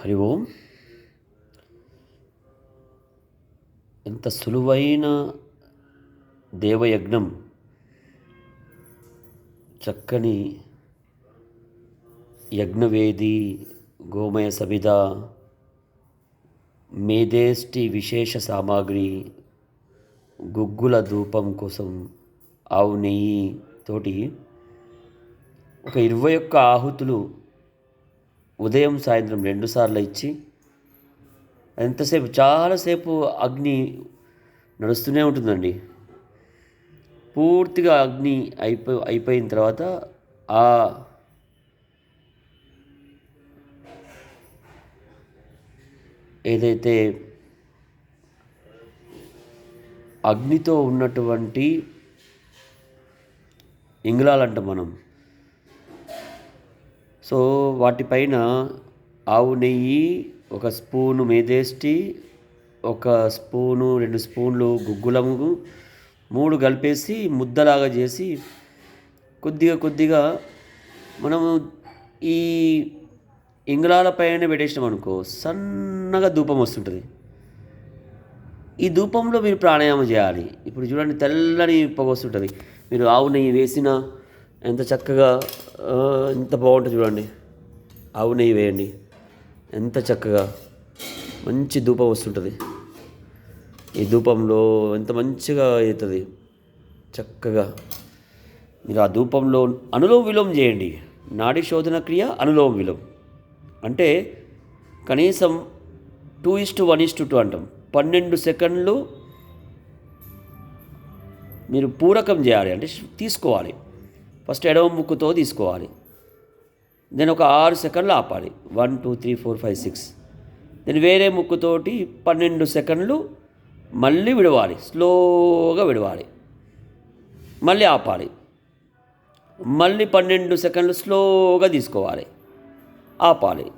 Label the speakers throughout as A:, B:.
A: హరి ఓం. ఎంత సులువైన దేవయజ్ఞం. చక్కని యజ్ఞవేది గోమయ సమిధ మేధేష్టి విశేష సామాగ్రి గుగ్గుల ధూపం కోసం ఆవు నెయ్యి తోటి ఒక ఇరవై ఒక్క ఆహుతులు ఉదయం సాయంత్రం రెండుసార్లు ఇచ్చి ఎంతసేపు? చాలాసేపు అగ్ని నడుస్తూనే ఉంటుందండి. పూర్తిగా అగ్ని అయిపో అయిపోయిన తర్వాత ఆ ఏదైతే అగ్నితో ఉన్నటువంటి ఇంగుళాలంటాం మనం. సో వాటిపైన ఆవు నెయ్యి ఒక స్పూను మేదేష్టి ఒక స్పూను రెండు స్పూన్లు గుగ్గులము మూడు కలిపేసి ముద్దలాగా చేసి కొద్దిగా కొద్దిగా మనము ఈ ఇంగళాల పైన పెట్టేసినాం అనుకో సన్నగా ధూపం వస్తుంటుంది. ఈ ధూపంలో మీరు ప్రాణాయామం చేయాలి. ఇప్పుడు చూడండి తెల్లని పొగ వస్తుంటుంది. మీరు ఆవు నెయ్యి వేసిన ఎంత చక్కగా ఎంత బాగుంటుంది చూడండి. ఆవు నెయ్యి వేయండి. ఎంత చక్కగా మంచి ధూపం వస్తుంటుంది. ఈ ధూపంలో ఎంత మంచిగా అవుతుంది చక్కగా. మీరు ఆ ధూపంలో అనులోమ విలోమం చేయండి. నాడి శోధన క్రియ అనులోమ విలోమం. అంటే కనీసం two is to one is to two అంటాం. పన్నెండు సెకండ్లు మీరు పూరకం చేయాలి. అంటే తీసుకోవాలి. ఫస్ట్ ఎడవ ముక్కుతో తీసుకోవాలి. దెన్ ఒక ఆరు సెకండ్లు ఆపాలి. One two three four five six then వేరే ముక్కుతోటి పన్నెండు సెకండ్లు మళ్ళీ విడవాలి. స్లోగా విడవాలి. మళ్ళీ ఆపాలి. మళ్ళీ పన్నెండు సెకండ్లు స్లోగా తీసుకోవాలి. ఆపాలి.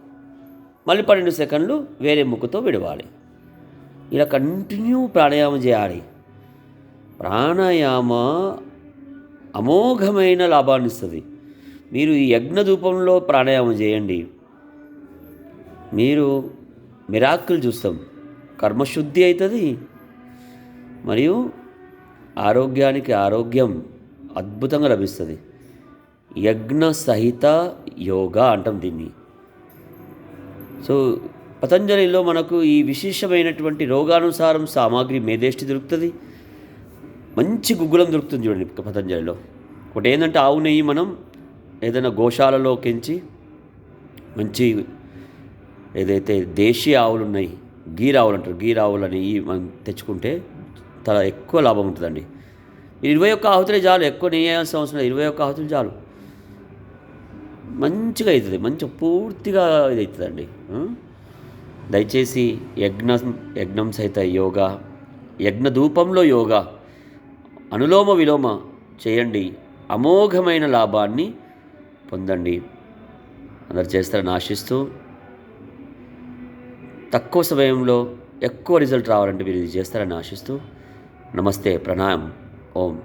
A: మళ్ళీ పన్నెండు సెకండ్లు వేరే ముక్కుతో విడవాలి. ఇలా కంటిన్యూ ప్రాణాయామం చేయాలి. ప్రాణాయామ అమోఘమైన లాభాన్ని ఇస్తుంది. మీరు ఈ యజ్ఞధూపంలో ప్రాణాయామం చేయండి. మీరు మిరాకులు చూస్తాం. కర్మశుద్ధి అవుతుంది మరియు ఆరోగ్యానికి ఆరోగ్యం అద్భుతంగా లభిస్తుంది. యజ్ఞ సహిత యోగా అంటాం దీన్ని. సో పతంజలిలో మనకు ఈ విశేషమైనటువంటి రోగానుసారం సామాగ్రి మేధేష్టి దొరుకుతుంది. మంచి గుగ్గులం దొరుకుతుంది చూడండి పతంజలిలో. ఒకటి ఏంటంటే ఆవు నెయ్యి మనం ఏదైనా గోశాలలో కెంచి మంచి ఏదైతే దేశీయ ఆవులు ఉన్నాయి గీరావులు అంటారు గీరావులు అని మనం తెచ్చుకుంటే చాలా ఎక్కువ లాభం ఉంటుందండి. ఇరవై ఒక్క ఆహుతులే చాలు ఎక్కువ నెయ్యి అవసరం లేదు ఇరవై ఒక్క ఆహుతులు చాలు. మంచిగా అవుతుంది మంచి పూర్తిగా ఇది అవుతుందండి దయచేసి యజ్ఞ యజ్ఞం సహిత యోగా యజ్ఞ ధూపంలో యోగా అనులోమ విలోమ చేయండి. అమోఘమైన లాభాన్ని పొందండి. అందరు చేస్తారని ఆశిస్తూ తక్కువ సమయంలో ఎక్కువ రిజల్ట్ రావాలంటే మీరు ఇది చేస్తారని ఆశిస్తూ నమస్తే ప్రణాయం. ఓం.